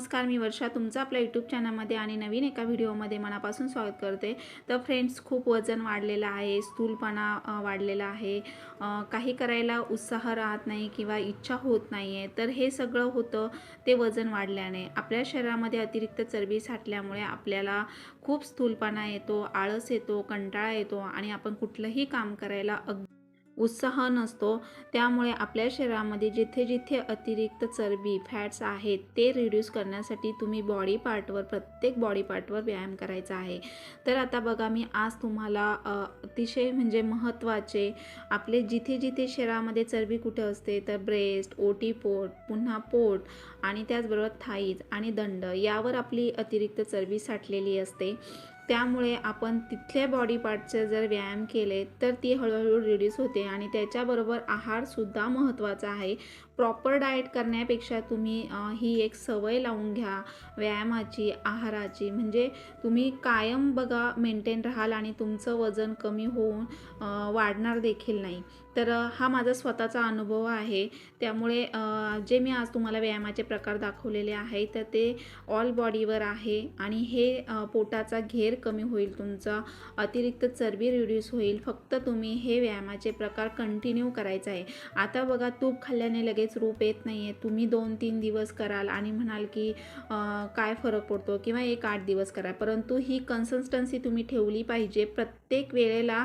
नमस्कार मी वर्षा तुमचं आपल्या यूट्यूब चॅनलमध्ये आणि नवीन एका व्हिडिओमध्ये मनापासून स्वागत करते. तर फ्रेंड्स खूप वजन वाढलेलं आहे स्थूलपणा वाढलेला आहे. काही करायला उत्साह राहत नाही किंवा इच्छा होत नाही आहे तर हे सगळं होतं ते वजन वाढल्याने. आपल्या शरीरामध्ये अतिरिक्त चरबी साठल्यामुळे आपल्याला खूप स्थूलपणा येतो आळस येतो कंटाळा येतो आणि आपण कुठलंही काम करायला अग उत्साह नसतो. त्यामुळे आपल्या शरीरामध्ये जिथे जिथे अतिरिक्त चरबी फॅट्स आहेत ते रिड्यूस करण्यासाठी तुम्ही बॉडी पार्टवर प्रत्येक बॉडी पार्टवर व्यायाम करायचा आहे. तर आता बघा मी आज तुम्हाला अतिशय म्हणजे महत्त्वाचे आपले जिथे जिथे शरीरामध्ये चरबी कुठे असते तर ब्रेस्ट ओटी पोट पुन्हा पोट आणि त्याचबरोबर थाईज आणि दंड यावर आपली अतिरिक्त चरबी साठलेली असते. त्यामुळे आपण तिथल्या बॉडी पार्टचे जर व्यायाम केले तर ती हळूहळू रिड्यूस होते आणि त्याच्याबरोबर आहारसुद्धा महत्त्वाचा आहे. प्रॉपर डाएट करण्यापेक्षा तुम्ही ही एक सवय लावून घ्या व्यायामाची आहाराची. म्हणजे तुम्ही कायम बघा मेंटेन राहाल आणि तुमचं वजन कमी होऊन वाढणार देखील नाही. तर हा माझा स्वतःचा अनुभव आहे. त्यामुळे जे मी आज तुम्हाला व्यायामाचे प्रकार दाखवलेले आहे तर ते ऑल बॉडीवर आहे आणि हे पोटाचा घेर कमी होईल तुमचा अतिरिक्त चरबी रिड्यूस होईल. फक्त तुम्ही हे व्यायामाचे प्रकार कंटिन्यू करायचं आहे. आता बघा तूप खाल्ल्याने लगेच रूप येत नाही आहे तुम्ही दोन तीन दिवस कराल आणि म्हणाल की काय फरक पडतो किंवा एक आठ दिवस करा परंतु ही कन्सिस्टन्सी तुम्ही ठेवली पाहिजे. प्रत्येक वेळेला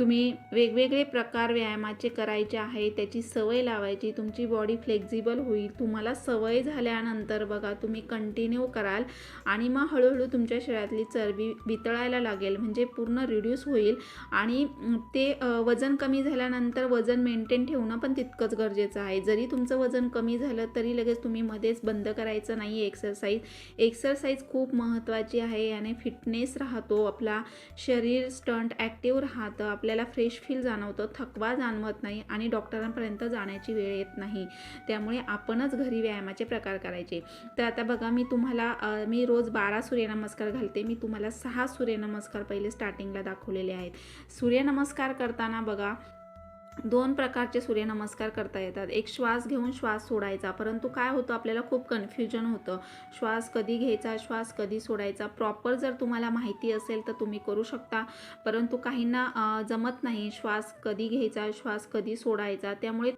तुम्ही वेगवेगळे प्रकार व्यायामाचे करायचे आहे त्याची सवय लावायची तुमची बॉडी फ्लेक्झिबल होईल तुम्हाला सवय झाल्यानंतर बघा तुम्ही कंटिन्यू कराल आणि मग हळूहळू तुमच्या शरीरातली चरबी वितळायला लागेल म्हणजे पूर्ण रिड्यूस होईल आणि ते वजन कमी झाल्यानंतर वजन मेंटेन ठेवणं पण तितकंच गरजेचं आहे. जरी तुमचं वजन कमी झालं तरी लगेच तुम्ही मध्येच बंद करायचं नाही. एक्सरसाइज एक्सरसाइज खूप महत्त्वाची आहे याने फिटनेस राहतो. आपला शरीर स्टंट ॲक्टिव्ह राहतं. आपल्याला फ्रेश फील जाणवतं थकवा जाणवत नाही आणि डॉक्टरांपर्यंत जाण्याची वेळ येत नाही. त्यामुळे आपणच घरी व्यायामाचे प्रकार करायचे. तर आता बघा मी तुम्हाला मी रोज बारा सूर्यनमस्कार घालते. मी तुम्हाला सहा सूर्यनमस्कार पहिले स्टार्टिंगला दाखवलेले आहेत. सूर्यनमस्कार करताना बघा दोन प्रकारचे सूर्यनमस्कार करता येतात. एक श्वास घेऊन श्वास सोडायचा परंतु काय होतं आपल्याला खूप कन्फ्युजन होतं. श्वास कधी घ्यायचा श्वास कधी सोडायचा? प्रॉपर जर तुम्हाला माहिती असेल तर तुम्ही करू शकता. परंतु काहींना जमत नाही श्वास कधी घ्यायचा श्वास कधी सोडायचा. त्यामुळे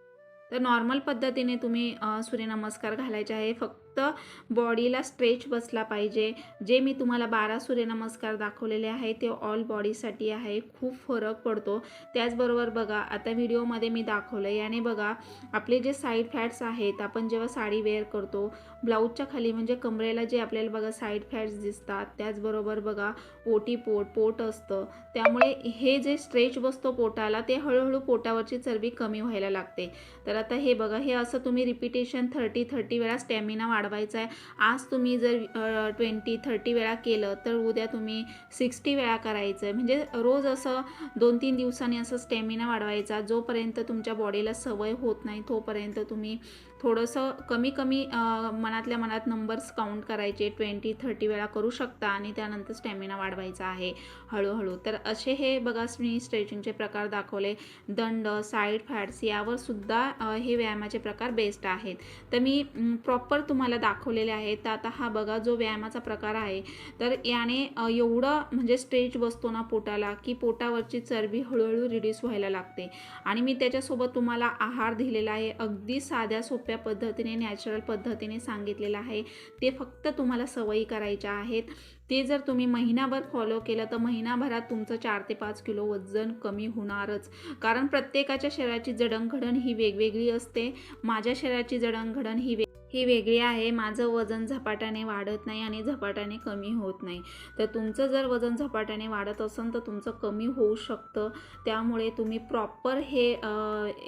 तर नॉर्मल पद्धतीने तुम्ही सूर्यनमस्कार घालायचे आहे. फक्त फक्त बॉडीला स्ट्रेच बसला पाहिजे. जे मी तुम्हाला बारा सूर्यनमस्कार दाखवलेले आहे ते ऑल बॉडीसाठी आहे. खूप फरक पडतो. त्याचबरोबर बघा आता व्हिडिओमध्ये मी दाखवलं याने बघा आपले जे साईड फॅट्स आहेत आपण जेव्हा साडी वेअर करतो ब्लाऊजच्या खाली म्हणजे कमरेला जे आपल्याला बघा साईड फॅट्स दिसतात त्याचबरोबर बघा ओटी पोट पोट असतं. त्यामुळे हे जे स्ट्रेच बसतो पोटाला ते हळूहळू पोटावरची चरबी कमी व्हायला लागते. तर आता हे बघा हे असं तुम्ही रिपिटेशन थर्टी थर्टी वेळा स्टॅमिना वाढवायचा आहे आज तुम्ही जर ट्वेंटी थर्टी वेळा केलं तर उद्या तुम्ही सिक्स्टी वेळा करायचं आहे म्हणजे रोज असं दोन तीन दिवसांनी असं स्टॅमिना वाढवायचा जोपर्यंत तुमच्या बॉडीला सवय होत नाही तोपर्यंत तुम्ही थोडंसं कमी कमी मनातल्या मनात नंबर्स काउंट करायचे ट्वेंटी थर्टी वेळा करू शकता आणि त्यानंतर स्टॅमिना वाढवायचा आहे हळूहळू. तर असे हे बघा मी स्ट्रेचिंगचे प्रकार दाखवले. दंड साईड फॅट्स यावर सुद्धा हे व्यायामाचे प्रकार बेस्ट आहेत. तर मी प्रॉपर तुम्हाला दाखवलेले आहेत. तर आता हा बघा जो व्यायामाचा प्रकार आहे तर याने एवढं म्हणजे स्ट्रेच बसतो ना पोटाला की पोटावरची चरबी हळूहळू रिड्यूस व्हायला लागते. आणि मी त्याच्यासोबत तुम्हाला आहार दिलेला आहे. अगदी साध्या सोप्या पद्धतीने नॅचरल पद्धतीने सांगितलेलं आहे. ते फक्त तुम्हाला सवयी करायच्या आहेत. ते जर तुम्ही महिनाभर फॉलो केलं तर महिनाभरात तुमचं चार ते पाच किलो वजन कमी होणारच. कारण प्रत्येकाच्या शरीराची जडणघडण ही वेगवेगळी असते. माझ्या शरीराची जडणघडण ही वेग ही वेगळी आहे. माझं वजन झपाट्याने वाढत नाही आणि झपाट्याने कमी होत नाही. तर तुमचं जर वजन झपाट्याने वाढत असेल तर तुमचं कमी होऊ शकतं. त्यामुळे तुम्ही प्रॉपर हे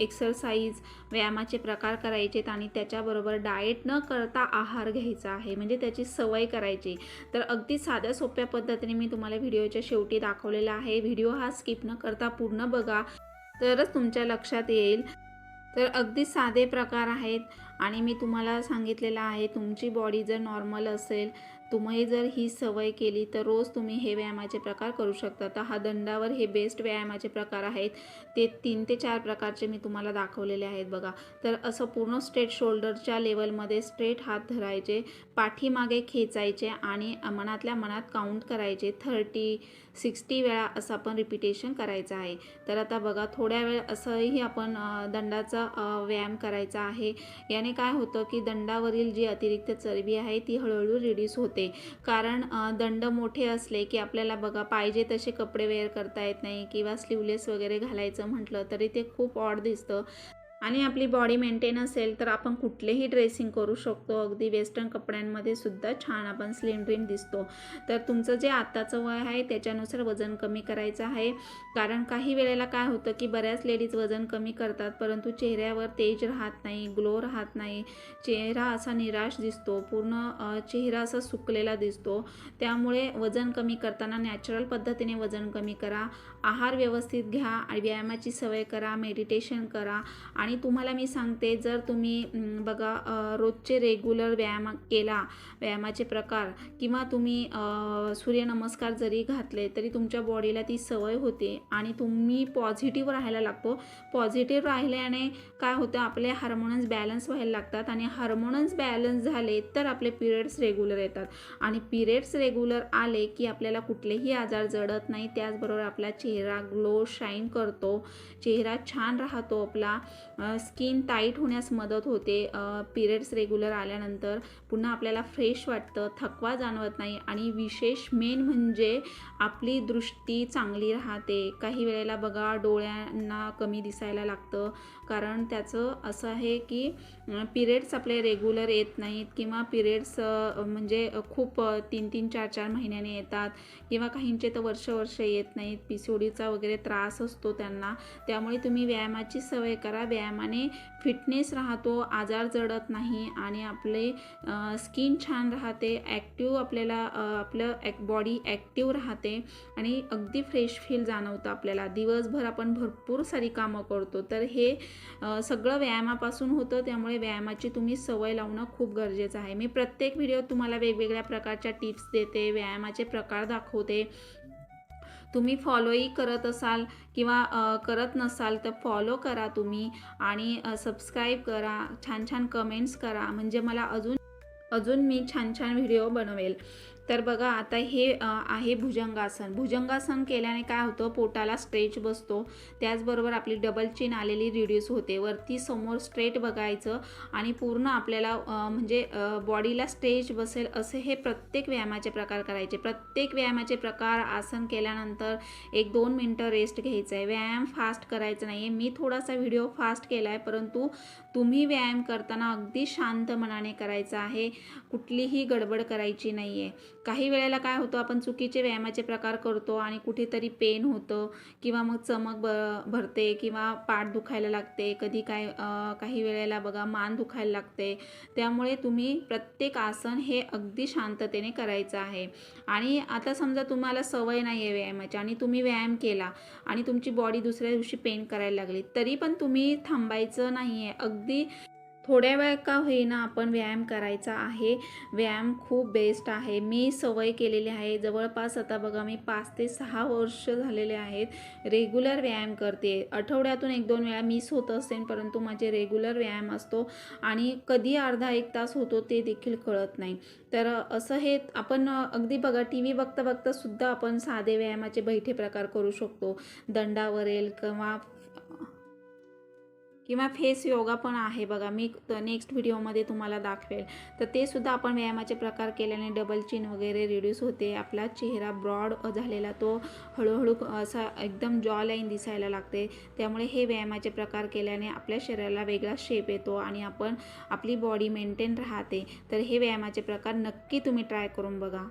एक्सरसाइज व्यायामाचे प्रकार करायचेत आणि त्याच्याबरोबर डाएट न करता आहार घ्यायचा आहे. म्हणजे त्याची सवय करायची. तर अगदी साध्या सोप्या पद्धतीने मी तुम्हाला व्हिडिओच्या शेवटी दाखवलेला आहे. व्हिडिओ हा स्किप न करता पूर्ण बघा. तरच तुमच्या लक्षात येईल. तर अगदी साधे प्रकार आहेत. आणि मी तुम्हाला सांगितलेलं आहे तुमची बॉडी जर नॉर्मल असेल तुम्ही जर ही सवय केली तर रोज तुम्ही हे व्यायामाचे प्रकार करू शकता. तर हा दंडावर हे बेस्ट व्यायामाचे प्रकार आहेत. ते तीन ते चार प्रकारचे मी तुम्हाला दाखवलेले आहेत बघा. तर असं पूर्ण स्ट्रेट शोल्डरच्या लेवलमध्ये स्ट्रेट हात धरायचे पाठीमागे खेचायचे आणि मनातल्या मनात काउंट करायचे. थर्टी सिक्स्टी वेळा असं आपण रिपिटेशन करायचं आहे. तर आता बघा थोड्या वेळ असंही आपण दंडाचा व्यायाम करायचा आहे. याने काय होतं की दंडावरील जी अतिरिक्त चरबी आहे ती हळूहळू रिड्यूस होते. कारण दंड मोठे असले की आपल्याला बघा पाहिजे तसे कपडे वेअर करता येत नाही किंवा स्लीवलेस वगैरे घालायचं म्हटलं तरी ते खूप ऑड दिसतं. आणि आपली बॉडी मेंटेन असेल तर आपण कुठलेही ड्रेसिंग करू शकतो. अगदी वेस्टर्न कपड्यांमध्ये सुद्धा छान आपण स्लिम ड्रीम दिसतो. तर तुमचं जे आत्ताचं वय आहे त्याच्यानुसार वजन कमी करायचं आहे. कारण काही वेळेला काय होतं की बऱ्याच लेडीज वजन कमी करतात परंतु चेहऱ्यावर तेज राहत नाही ग्लो राहत नाही. चेहरा असा निराश दिसतो पूर्ण चेहरा असा सुकलेला दिसतो. त्यामुळे वजन कमी करताना नॅचरल पद्धतीने वजन कमी करा. आहार व्यवस्थित घ्या आणि व्यायामाची सवय करा मेडिटेशन करा. आणि तुम्हाला मी सांगते जर तुम्ही बघा रोजचे रेग्युलर व्यायाम केला व्यायामाचे प्रकार किंवा तुम्ही सूर्यनमस्कार जरी घातले तरी तुमच्या बॉडीला ती सवय होते. आणि तुम्ही पॉझिटिव्ह राहायला लागतो. पॉझिटिव्ह राहिल्याने काय होतं आपले हार्मोन्स बॅलन्स व्हायला लागतात. आणि हार्मोन्स बॅलन्स झाले तर आपले पिरियड्स रेग्युलर येतात. आणि पिरियड्स रेग्युलर आले की आपल्याला कुठलेही आजार जडत नाही. त्याचबरोबर आपला चेहरा चेहरा ग्लो शाईन करतो. चेहरा छान राहतो आपला. स्किन टाईट होण्यास मदत होते. पिरियड्स रेग्युलर आल्यानंतर पुन्हा आपल्याला फ्रेश वाटतं थकवा जाणवत नाही आणि विशेष मेन म्हणजे आपली दृष्टी चांगली राहते. काही वेळेला बघा डोळ्यांना कमी दिसायला लागतं. कारण त्याचं असं आहे की पिरियड्स आपले रेग्युलर येत नाहीत किंवा पिरियड्स म्हणजे खूप तीन तीन चार चार महिन्याने येतात किंवा काहींचे तर वर्ष वर्ष येत नाहीत. पी सी ओडीचा वगैरे त्रास असतो त्यांना. त्यामुळे तुम्ही व्यायामाची सवय करा. व्यायामाने फिटनेस राहतो आजार जडत नाही आणि आपले स्किन छान राहते ॲक्टिव्ह आपल्याला आपलं ॲक बॉडी ॲक्टिव्ह राहते आणि अगदी फ्रेश फील जाणवतं आपल्याला. दिवसभर आपण भरपूर सारी कामं करतो. तर हे सगळं व्यायामापासून होतं. त्यामुळे व्यायामाची तुम्ही सवय लावणं खूप गरजेचं आहे. मी प्रत्येक व्हिडिओ तुम्हाला वेगवेगळ्या प्रकारच्या टिप्स देते व्यायामाचे प्रकार दाखवते. तुम्ही फॉलोही करत असाल किंवा करत नसाल तर फॉलो करा तुम्ही आणि सबस्क्राईब करा. छान छान कमेंट्स करा. म्हणजे मला अजून अजून मी छान छान व्हिडिओ बनवेल. तर बघा आता हे आहे भुजंगासन. भुजंगासन केल्याने काय होतं पोटाला स्ट्रेच बसतो. त्याचबरोबर आपली डबल चीन आलेली रिड्यूस होते. वरती समोर स्ट्रेट बघायचं आणि पूर्ण आपल्याला म्हणजे बॉडीला स्ट्रेच बसेल असे हे प्रत्येक व्यायामाचे प्रकार करायचे. प्रत्येक व्यायामाचे प्रकार आसन केल्यानंतर एक दोन मिनटं रेस्ट घ्यायचं आहे व्यायाम फास्ट करायचा नाही आहे मी थोडासा व्हिडिओ फास्ट केला आहे परंतु तुम्ही व्यायाम करताना अगदी शांत मनाने करायचा आहे. कुठलीही गडबड करायची नाही आहे काही वेळेला काय होतं आपण चुकीचे व्यायामाचे प्रकार करतो आणि कुठेतरी पेन होतं किंवा मग चमक ब भरते किंवा पाठ दुखायला लागते. कधी काय काही वेळेला बघा मान दुखायला लागते. त्यामुळे तुम्ही प्रत्येक आसन हे अगदी शांततेने करायचं आहे. आणि आता समजा तुम्हाला सवय नाही आहे व्यायामाची आणि तुम्ही व्यायाम केला आणि तुमची बॉडी दुसऱ्या दिवशी पेन करायला लागली तरी पण तुम्ही थांबायचं नाही आहे अगदी थोड्या वेळ का होईना आपण व्यायाम करायचा आहे. व्यायाम खूप बेस्ट आहे. मी सवय केलेली आहे. जवळपास आता बघा मी पाच ते सहा वर्ष झालेले आहेत. रेग्युलर व्यायाम करते. आठवड्यातून एक दोन वेळा मिस होत असेल परंतु माझे रेग्युलर व्यायाम असतो आणि कधी अर्धा एक तास होतो ते देखील कळत नाही. तर असं हे आपण अगदी बघा टी व्ही बघता बघता सुद्धा आपण साधे व्यायामाचे बैठे प्रकार करू शकतो. दंडावरेल किंवा किंवा फेस योगा पण आहे बघा मी नेक्स्ट व्हिडिओमध्ये तुम्हाला दाखवेल. तर ते सुद्धा आपण व्यायामाचे प्रकार केल्याने डबल चिन वगैरे रिड्यूस होते आपला चेहरा ब्रॉड झालेला तो हळूहळू असा एकदम जॉ लाईन दिसायला लागते. त्यामुळे हे व्यायामाचे प्रकार केल्याने आपल्या शरीराला वेगळा शेप येतो आणि आपण आपली बॉडी मेंटेन राहते. तर हे व्यायामाचे प्रकार नक्की तुम्ही ट्राय करून बघा.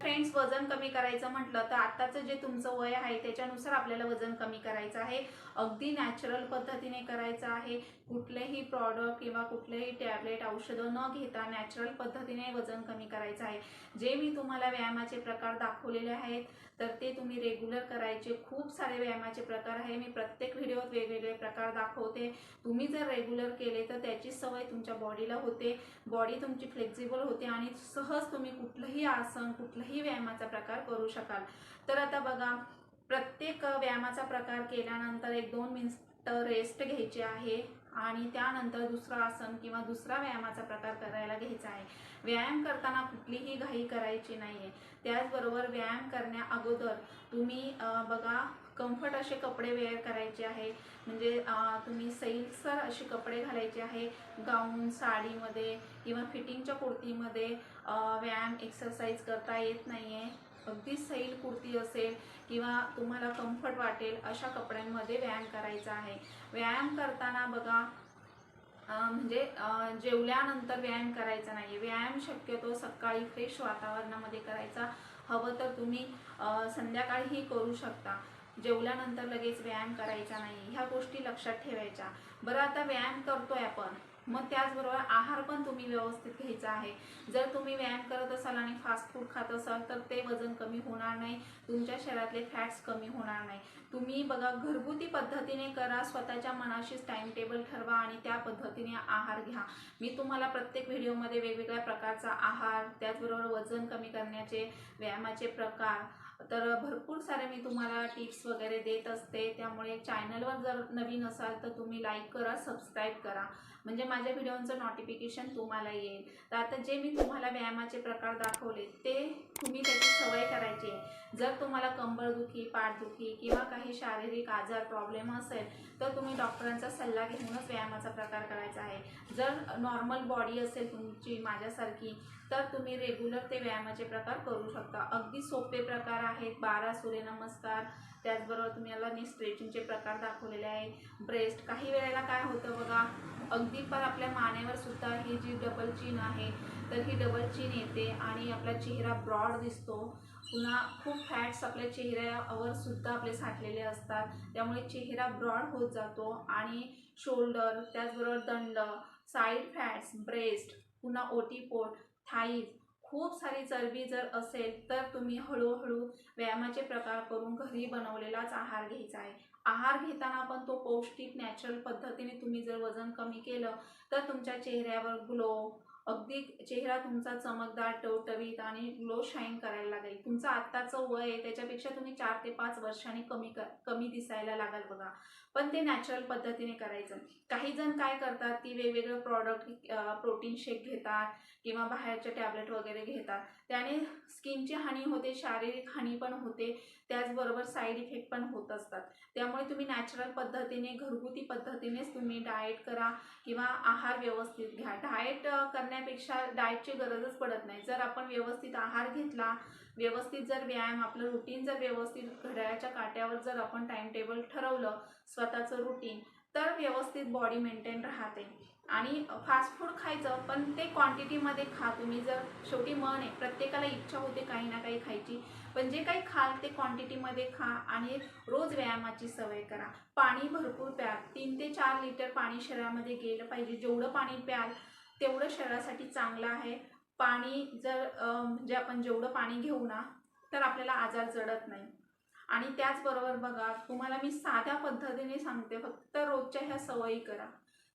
फ्रेंड्स वजन कमी करायचं म्हटलं तर आत्ताचं जे तुमचं वय आहे त्याच्यानुसार आपल्याला वजन कमी करायचं आहे. अगदी नॅचरल पद्धतीने करायचं आहे. कुठलेही प्रॉडक्ट किंवा कुठलेही टॅबलेट औषधं न घेता नॅचरल पद्धतीने वजन कमी करायचं आहे. जे मी तुम्हाला व्यायामाचे प्रकार दाखवलेले आहेत तर ते तुम्ही रेग्युलर करायचे. खूप सारे व्यायामाचे प्रकार आहे. मी प्रत्येक व्हिडिओत वेगवेगळे प्रकार दाखवते. तुम्ही जर रेग्युलर केले तर त्याची सवय तुमच्या बॉडीला होते. बॉडी तुमची फ्लेक्झिबल होते आणि सहज तुम्ही कुठलंही आसन कुठलाही व्यायामाचा प्रकार करू शकाल. तर आता बघा प्रत्येक व्यायामाचा प्रकार केल्यानंतर एक दोन मिनिट रेस्ट घ्यायची आहे. आणि त्यानंतर दुसरं आसन किंवा दुसरा व्यायामाचा प्रकार करायला घ्यायचा आहे. व्यायाम करताना कुठलीही घाई करायची नाही आहे त्याचबरोबर व्यायाम करण्या अगोदर तुम्ही बघा कम्फर्ट असे कपडे वेअर करायचे आहे. म्हणजे तुम्ही सैलसर असे कपडे घालायचे आहे. गाऊन साडीमध्ये किंवा फिटिंगच्या कुर्तीमध्ये व्यायाम एक्सरसाइज करता येत नाही आहे अगदी सैल कुर्ती असेल किंवा तुम्हाला कम्फर्ट वाटेल अशा कपड्यांमध्ये व्यायाम करायचा आहे. व्यायाम करताना बघा म्हणजे जेवल्यानंतर व्यायाम करायचा नाही व्यायाम शक्यतो सकाळी फ्रेश वातावरणामध्ये करायचा. हवं तर तुम्ही संध्याकाळीही करू शकता. जेवल्यानंतर लगेच व्यायाम करायचा नाही. ह्या गोष्टी लक्षात ठेवायच्या. बरं आता व्यायाम करतोय आपण. मग त्याचबरोबर आहार पण तुम्ही व्यवस्थित घ्यायचा आहे. जर तुम्ही व्यायाम करत असाल आणि फास्ट फूड खात असाल तर ते वजन कमी होणार नाही. तुमच्या शरीरातले फॅट्स कमी होणार नाही. तुम्ही बघा घरगुती पद्धतीने करा स्वतःच्या मनाशीच टाइम टेबल ठरवा आणि त्या पद्धतीने आहार घ्या. मी तुम्हाला प्रत्येक व्हिडिओमध्ये वेगवेगळ्या प्रकारचा आहार त्याचबरोबर वजन कमी करण्याचे व्यायामाचे प्रकार तर भरपूर सारे मी तुम्हाला टिप्स वगैरे देत असते. त्यामुळे चॅनलवर जर नवीन असाल तर तुम्ही लाईक करा सबस्क्राईब करा. म्हणजे माझ्या व्हिडिओचं नोटिफिकेशन तुम्हाला येईल. तर आता जे मी तुम्हाला व्यायामाचे प्रकार दाखवले ते तुम्ही त्याची सवय करायची. आहे जर तुम्हाला कंबरदुखी पाठदुखी किंवा काही शारीरिक आजार प्रॉब्लेम असेल तर तुम्ही डॉक्टरांचा सल्ला घेऊनच व्यायामाचा प्रकार करायचा आहे. जर नॉर्मल बॉडी असेल तुमची माझ्यासारखी तर तुम्ही रेग्युलर ते व्यायामाचे प्रकार करू शकता. अगदी सोपे प्रकार आहेत. बारा सूर्यनमस्कार त्याचबरोबर तुम्ही याला मी स्ट्रेचिंगचे प्रकार दाखवलेले आहे ब्रेस्ट काही वेळेला काय होतं बघा अगदी पण आपल्या मानेवर सुद्धा ही जी डबल चीन आहे तर ही डबल चीन येते आणि आपला चेहरा ब्रॉड दिसतो. पुन्हा खूप फॅट्स आपल्या चेहऱ्यावर सुद्धा आपले साठलेले असतात. त्यामुळे चेहरा ब्रॉड होत जातो आणि शोल्डर त्याचबरोबर दंड साईड फॅट्स ब्रेस्ट पुन्हा ओटीपोट थाईज खूप सारी चरबी जर असेल तर तुम्ही हळूहळू व्यायामाचे प्रकार करून घरी बनवलेलाच आहार घ्यायचा आहे. आहार घेताना पण तो पौष्टिक नॅचरल पद्धतीने तुम्ही जर वजन कमी केलं तर तुमच्या चेहऱ्यावर ग्लो अगदी चेहरा तुमचा चमकदार टवटवीत आणि ग्लो शाईन करायला लागेल. तुमचं आत्ताचं वय आहे त्याच्यापेक्षा तुम्ही चार ते पाच वर्षांनी कमी क कमी दिसायला लागाल बघा. पण ते नॅचरल पद्धतीने करायचं. काही जण काय करतात की वेगवेगळे प्रॉडक्ट प्रोटीन शेक घेतात किंवा बाहेरचे टॅबलेट वगैरे घेतात. त्याने स्किनची हानी होते शारीरिक हानी पण होते त्याचबरोबर साईड इफेक्ट पण होत असतात. त्यामुळे तुम्ही नॅचरल पद्धतीने घरगुती पद्धतीनेच तुम्ही डाएट करा किंवा आहार व्यवस्थित घ्या. डाएट करण्यापेक्षा डाएटची गरजच पडत नाही. जर आपण व्यवस्थित आहार घेतला व्यवस्थित जर व्यायाम आपलं रुटीन जर व्यवस्थित घड्याळाच्या काट्यावर जर आपण टाइम टेबल ठरवलं स्वतःचं रुटीन तर व्यवस्थित बॉडी मेंटेन राहते. आणि फास्ट फूड खायचं पण ते क्वांटिटीमध्ये खा. तुम्ही जर शेवटी मन आहे प्रत्येकाला इच्छा होते काही ना काही खायची पण जे काही खाल ते क्वांटिटीमध्ये खा आणि रोज व्यायामाची सवय करा. पाणी भरपूर प्याल. तीन ते चार लिटर पाणी शरीरामध्ये गेलं पाहिजे. जेवढं पाणी प्याल तेवढं शरीरासाठी चांगलं आहे. पाणी जर म्हणजे आपण जेवढं पाणी घेऊ ना तर आपल्याला आजार जडत नाही. आणि त्याचबरोबर बघा तुम्हाला मी साध्या पद्धतीने सांगते फक्त रोजच्या ह्या सवयी करा.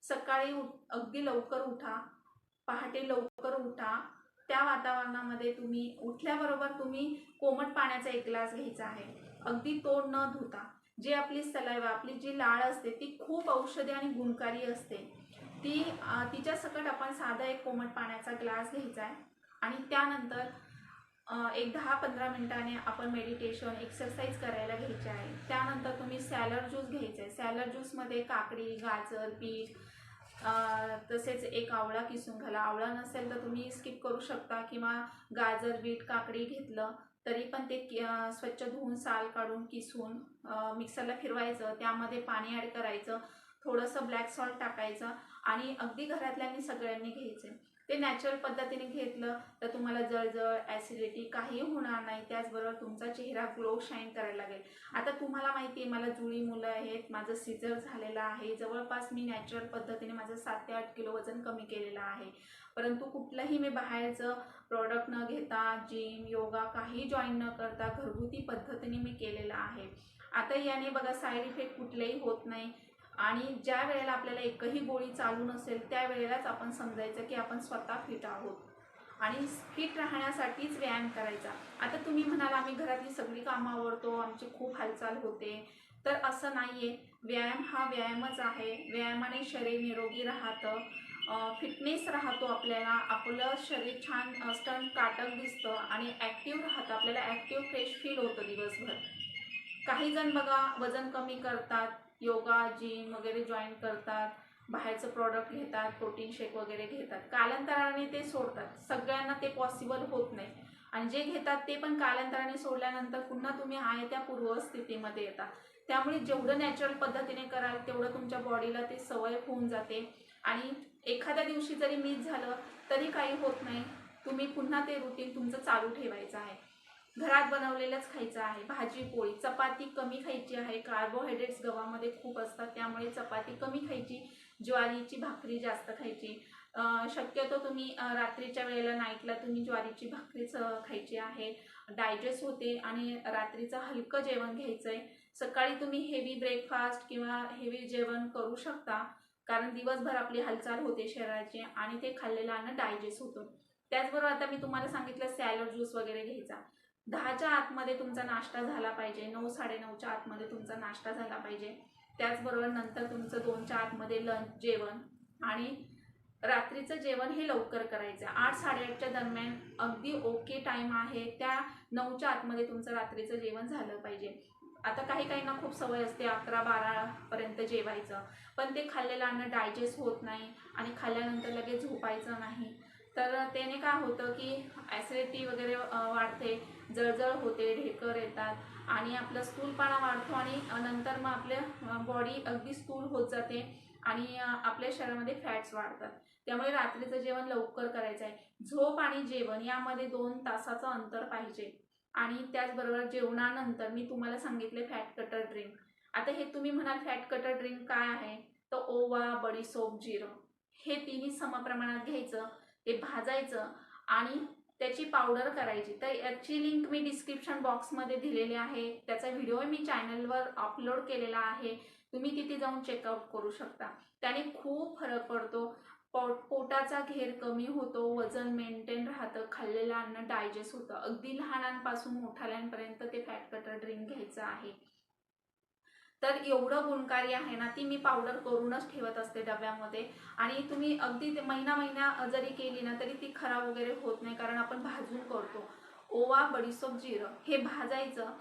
सकाळी अगदी लवकर उठा पहाटे लवकर उठा. त्या वातावरणामध्ये तुम्ही उठल्याबरोबर तुम्ही कोमट पाण्याचा एक ग्लास घ्यायचा आहे. अगदी तोंड न धुता. जी आपली सलाईवा आपली जी लाळ असते ती खूप औषधी आणि गुणकारी असते. ती तिच्या सकट आपण साधा एक कोमट पाण्याचा ग्लास घ्यायचा आहे. आणि त्यानंतर एक दहा पंधरा मिनिटाने आपण मेडिटेशन एक्सरसाइज करायला घ्यायचे आहे. त्यानंतर तुम्ही सॅलड ज्यूस घ्यायचा आहे सॅलड ज्यूसमध्ये काकडी गाजर बीट तसेच एक आवळा किसून घाला. आवळा नसेल तर तुम्ही स्किप करू शकता किंवा गाजर बीट काकडी घेतलं तरी पण ते स्वच्छ धुवून साल काढून किसून मिक्सरला फिरवायचं. त्यामध्ये पाणी ॲड करायचं. थोडंसं ब्लॅक सॉल्ट टाकायचं आणि अगदी घरातल्यांनी सगळ्यांनी घ्यायचे ते नॅचरल पद्धतीने घेतलं तर तुम्हाला जळजळ ॲसिडिटी काही होणार नाही. त्याचबरोबर तुमचा चेहरा ग्लो शाईन करायला लागेल. आता तुम्हाला माहिती आहे मला जुळी मुलं आहेत माझं सिजर झालेलं आहे. जवळपास मी नॅचरल पद्धतीने माझं सात ते आठ किलो वजन कमी केलेलं आहे. परंतु कुठलंही मी बाहेरचं प्रॉडक्ट न घेता जिम योगा काही जॉईन न करता घरगुती पद्धतीने मी केलेलं आहे. आता याने बघा साईड इफेक्ट कुठलेही होत नाही. आणि ज्या वेळेला आपल्याला एकही गोळी चालू नसेल त्या वेळेलाच आपण समजायचं की आपण स्वतः फिट आहोत. आणि फिट राहण्यासाठीच व्यायाम करायचा. आता तुम्ही म्हणाल आम्ही घरातली सगळी कामं आवडतो आमची खूप हालचाल होते. तर असं नाही आहे व्यायाम हा व्यायामच आहे. व्यायामाने शरीर निरोगी राहतं. फिटनेस राहतो आपल्याला. आपलं शरीर छान स्टन काटक दिसतं आणि ॲक्टिव्ह राहतं. आपल्याला ॲक्टिव्ह फ्रेश फील होतं दिवसभर. काही जण बघा वजन कमी करतात. योगा जिम वगैरे जॉईन करतात बाहेरचं प्रॉडक्ट घेतात प्रोटीन शेक वगैरे घेतात. कालांतराने ते सोडतात. सगळ्यांना ते पॉसिबल होत नाही. आणि जे घेतात ते पण कालांतराने सोडल्यानंतर पुन्हा तुम्ही आहे त्या पूर्वस्थितीमध्ये येतात त्यामुळे जेवढं नॅचरल पद्धतीने कराल तेवढं तुमच्या बॉडीला ते सवय होऊन जाते. आणि एखाद्या दिवशी जरी मिस झालं तरी काही होत नाही. तुम्ही पुन्हा ते रुटीन तुमचं चालू ठेवायचं आहे. घरात बनवलेलंच खायचं आहे. भाजी पोळी चपाती कमी खायची आहे. कार्बोहायड्रेट्स गव्हामध्ये खूप असतात त्यामुळे चपाती कमी खायची ज्वारीची भाकरी जास्त खायची. शक्यतो तुम्ही रात्रीच्या वेळेला नाईटला तुम्ही ज्वारीची भाकरीच खायची आहे. डायजेस्ट होते आणि रात्रीचं हलकं जेवण घ्यायचं आहे सकाळी तुम्ही हेवी ब्रेकफास्ट किंवा हेवी जेवण करू शकता कारण दिवसभर आपली हालचाल होते शरीराची आणि ते खाल्लेलं अन्न डायजेस्ट होतं. त्याचबरोबर आता मी तुम्हाला सांगितलं सॅलड ज्यूस वगैरे घ्यायचा. दहाच्या आतमध्ये तुमचा नाश्ता झाला पाहिजे नऊ साडेनऊच्या आतमध्ये तुमचा नाश्ता झाला पाहिजे. त्याचबरोबर नंतर तुमचं दोनच्या आतमध्ये लंच जेवण आणि रात्रीचं जेवण हे लवकर करायचं. आठ साडेआठच्या दरम्यान अगदी ओके टाईम आहे. त्या नऊच्या आतमध्ये तुमचं रात्रीचं जेवण झालं पाहिजे. आता काही काहींना खूप सवय असते अकरा बारापर्यंत जेवायचं. पण ते खाल्लेलं अन्न डायजेस्ट होत नाही आणि खाल्ल्यानंतर लगेच झोपायचं नाही. तर त्याने काय होतं की ॲसिडिटी वगैरे वाढते. जळजळ होते ढेकर येतात आणि आपलं स्थूलपणा वाढतो आणि नंतर मग आपल्या बॉडी अगदी स्थूल होत जाते आणि आपल्या शरीरामध्ये फॅट्स वाढतात. त्यामुळे रात्रीचं जेवण लवकर करायचं आहे. झोप आणि जेवण यामध्ये दोन तासाचं अंतर पाहिजे. आणि त्याचबरोबर जेवणानंतर मी तुम्हाला सांगितले फॅट कटर ड्रिंक आता हे तुम्ही म्हणाल फॅट कटर ड्रिंक काय आहे? तर ओवा बडीसोप जिरं. हे तिन्ही समप्रमाणात घ्यायचं ते भाजायचं आणि त्याची पावडर करायची. तर याची लिंक मी डिस्क्रिप्शन बॉक्समध्ये दिलेली आहे. त्याचा व्हिडिओ मी चॅनलवर अपलोड केलेला आहे. तुम्ही तिथे जाऊन चेकअप करू शकता. त्याने खूप फरक पडतो. पो पोटाचा घेर कमी होतो वजन मेंटेन राहतं खाल्लेलं अन्न डायजेस्ट होतं. अगदी लहानांपासून मोठाल्यांपर्यंत ते फॅट कटर ड्रिंक घ्यायचं आहे. तर एवढं गुणकारी आहे ना ती मी पावडर करूनच ठेवत असते डब्यामध्ये. आणि तुम्ही अगदी ते महिना महिना जरी केली ना तरी ती खराब वगैरे होत नाही कारण आपण भाजून करतो. ओवा बडीसोप जिरं हे भाजायचं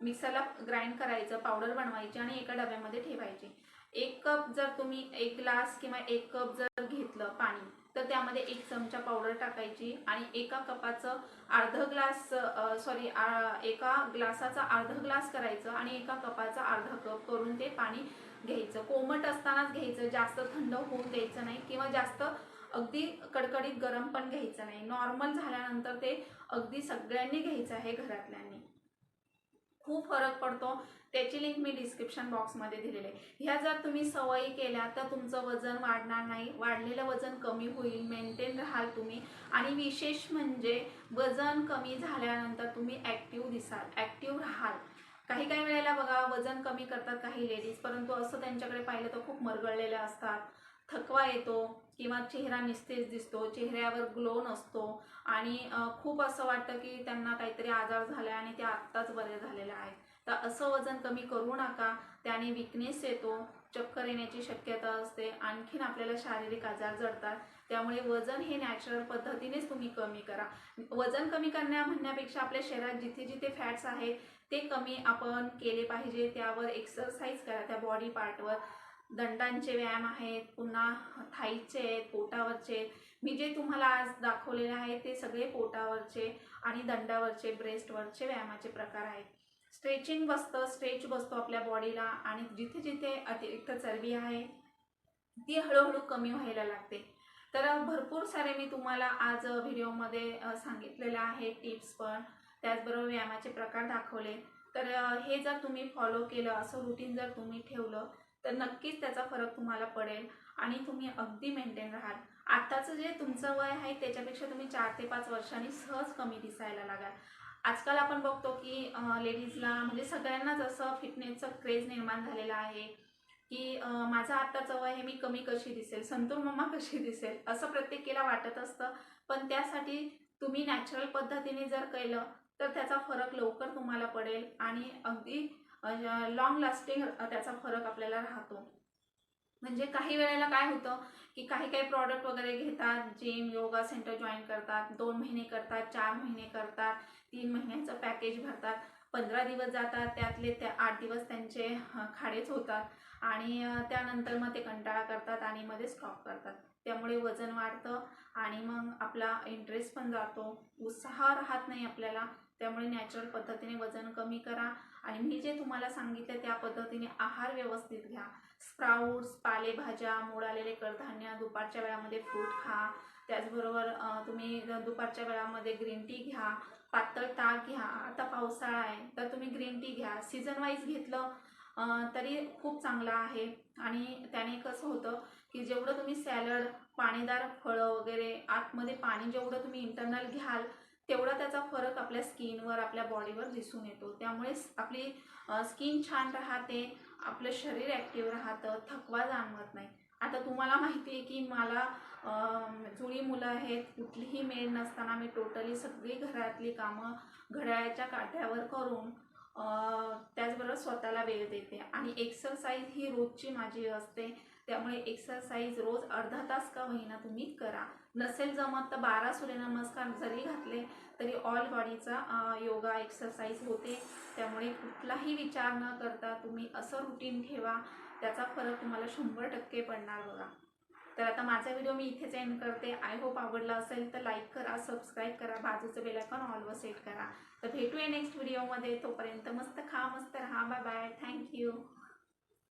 मिक्सरला ग्राइंड करायचं पावडर बनवायची आणि एका डब्यामध्ये ठेवायची. एक कप जर तुम्ही एक ग्लास किंवा एक कप जर घेतलं पाणी तर त्यामध्ये एक चमचा पावडर टाकायची आणि एका कपाचं अर्ध ग्लास सॉरी एका ग्लासाचा अर्ध ग्लास करायचं आणि एका कपाचा अर्धा कप करून ते पाणी घ्यायचं. कोमट असतानाच घ्यायचं जास्त थंड होऊन द्यायचं नाही किंवा जास्त अगदी कडकडीत गरम पण घ्यायचं नाही. नॉर्मल झाल्यानंतर ते अगदी सगळ्यांनी घ्यायचं आहे घरातल्यांनी. खूप फरक पडतो. त्याची लिंक मी डिस्क्रिप्शन बॉक्समध्ये दिलेली आहे. ह्या जर तुम्ही सवयी केल्या तर तुमचं वजन वाढणार नाही. वाढलेलं वजन कमी होईल मेंटेन राहाल तुम्ही. आणि विशेष म्हणजे वजन कमी झाल्यानंतर तुम्ही ॲक्टिव्ह दिसाल ॲक्टिव्ह राहाल. काही काही वेळेला बघा वजन कमी करतात काही लेडीज परंतु असं त्यांच्याकडे पाहिलं तर खूप मरगळलेल्या असतात. थकवा येतो किंवा चेहरा निस्तेज दिसतो चेहऱ्यावर ग्लो नसतो. आणि खूप असं वाटतं की त्यांना काहीतरी आजार झाला आणि ते आत्ताच बरे झालेले आहेत. तर असं वजन कमी करू नका. त्याने विकनेस येतो चक्कर येण्याची शक्यता असते आणखीन आपल्याला शारीरिक आजार जडतात. त्यामुळे वजन हे नॅचरल पद्धतीनेच तुम्ही कमी करा. वजन कमी करण्या म्हणण्यापेक्षा आपल्या शरीरात जिथे जिथे फॅट्स आहेत ते कमी आपण केले पाहिजे. त्यावर एक्सरसाइज करा त्या बॉडी पार्टवर दंडांचे व्यायाम आहेत पुन्हा थाईचे आहेत पोटावरचे. आहेत. मी जे तुम्हाला आज दाखवलेले आहे ते सगळे पोटावरचे आणि दंडावरचे ब्रेस्टवरचे व्यायामाचे प्रकार आहेत. स्ट्रेचिंग बसतं स्ट्रेच बसतो आपल्या बॉडीला आणि जिथे जिथे अतिरिक्त चरबी आहे ती हळूहळू कमी व्हायला लागते. तर भरपूर सारे मी तुम्हाला आज व्हिडिओमध्ये सांगितलेलं आहे टिप्स पण. त्याचबरोबर व्यायामाचे प्रकार दाखवले. तर हे जर तुम्ही फॉलो केलं असं रुटीन जर तुम्ही ठेवलं तर नक्कीच त्याचा फरक तुम्हाला पडेल आणि तुम्ही अगदी मेंटेन राहाल. आत्ताचं जे तुमचं वय आहे त्याच्यापेक्षा तुम्ही चार ते पाच वर्षांनी सहज कमी दिसायला लागाल. आजकाल आपण बघतो की लेडीजला म्हणजे सगळ्यांनाच असं फिटनेसचं क्रेज निर्माण झालेला आहे की माझं आत्ताचं वय हे मी कमी कशी दिसेल संतूर मम्मा कशी दिसेल असं प्रत्येकीला वाटत असतं. पण त्यासाठी तुम्ही नॅचरल पद्धतीने जर केलं तर त्याचा फरक लवकर तुम्हाला पडेल आणि अगदी लॉंग लास्टिंग त्याचा फरक आपल्याला राहतो. म्हणजे काही वेळेला काय होतं की काही काही प्रॉडक्ट वगैरे घेतात जिम योगा सेंटर जॉईन करतात दोन महिने करतात चार महिने करतात तीन महिन्याचं पॅकेज भरतात पंधरा दिवस जातात त्यातले त्या आठ दिवस त्यांचे खाडेच होतात आणि त्यानंतर मग ते कंटाळा करतात आणि मध्ये स्टॉप करतात. त्यामुळे वजन वाढतं आणि मग आपला इंटरेस्ट पण जातो. उत्साह राहत नाही आपल्याला. त्यामुळे नॅचरल पद्धतीने वजन कमी करा. आणि मी जे तुम्हाला सांगितलं त्या पद्धतीने आहार व्यवस्थित घ्या. स्प्राऊट्स पालेभाज्या मोडालेले कडधान्य दुपारच्या वेळामध्ये फ्रूट खा. त्याचबरोबर तुम्ही दुपारच्या वेळामध्ये ग्रीन टी घ्या. पातळ ताक घ्या. आता पावसाळा आहे तर तुम्ही ग्रीन टी घ्या. सीझन वाईज घेतलं तरी खूप चांगला आहे. आणि त्याने कसं होतं की जेवढं तुम्ही सॅलड पाणीदार फळं वगैरे आतमध्ये पाणी जेवढं तुम्ही इंटरनल घ्याल तेवढा त्याचा फरक आपल्या स्किनवर आपल्या बॉडीवर दिसून येतो. त्यामुळे आपली स्किन छान राहते आपलं शरीर ॲक्टिव्ह राहतं थकवा जाणवत नाही. आता तुम्हाला माहिती आहे की मला जुळी मुलं आहेत कुठलीही मेड नसताना मी टोटली सगळी घरातली कामं घड्याळाच्या काठ्यावर करून त्याचबरोबर स्वतःला वेळ देते. आणि एक्सरसाइज ही रोजची माझी असते. त्यामुळे एक्सरसाइज रोज अर्धा तास का होईना तुम्ही करा. नसेल जमत तर बारा सूर्यनमस्कार जरी घातले तरी ऑल बॉडीचा योगा एक्सरसाइज होते. त्यामुळे कुठलाही विचार न करता तुम्ही असं रुटीन ठेवा. त्याचा फरक तुम्हाला शंभर टक्के पडणार बघा. तर आता माझा व्हिडिओ मी इथेच एंड करते. आय होप आवडला असेल तर लाईक करा सबस्क्राईब करा बाजूचं बेलायकॉन ऑलवर सेट करा. तर भेटूया नेक्स्ट व्हिडिओमध्ये तोपर्यंत मस्त खा मस्त राहा. Bye bye thank you